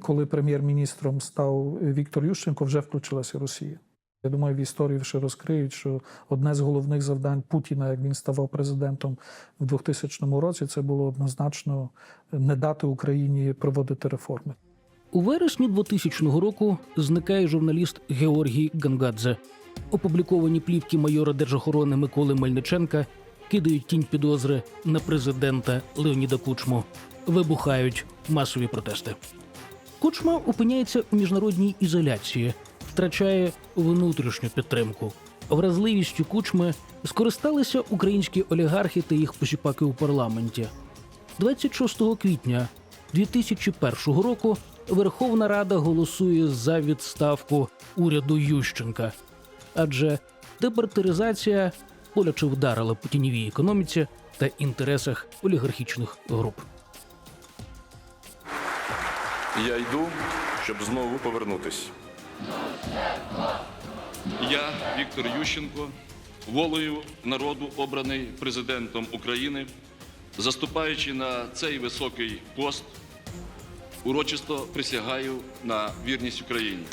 Коли прем'єр-міністром став Віктор Ющенко, вже включилася Росія. Я думаю, в історії ще розкриють, що одне з головних завдань Путіна, як він ставав президентом в 2000 році, це було однозначно не дати Україні проводити реформи. У вересні 2000 року зникає журналіст Георгій Гангадзе. Опубліковані плівки майора держохорони Миколи Мельниченка кидають тінь підозри на президента Леоніда Кучму. Вибухають масові протести. Кучма опиняється у міжнародній ізоляції, втрачає внутрішню підтримку. Вразливістю кучми скористалися українські олігархи та їх посіпаки у парламенті. 26 квітня 2001 року Верховна Рада голосує за відставку уряду Ющенка, адже департиризація боляче вдарила по тіньовій економіці та інтересах олігархічних груп. Я йду, щоб знову повернутись. Я, Віктор Ющенко, волею народу, обраний президентом України, заступаючи на цей високий пост, урочисто присягаю на вірність Україні.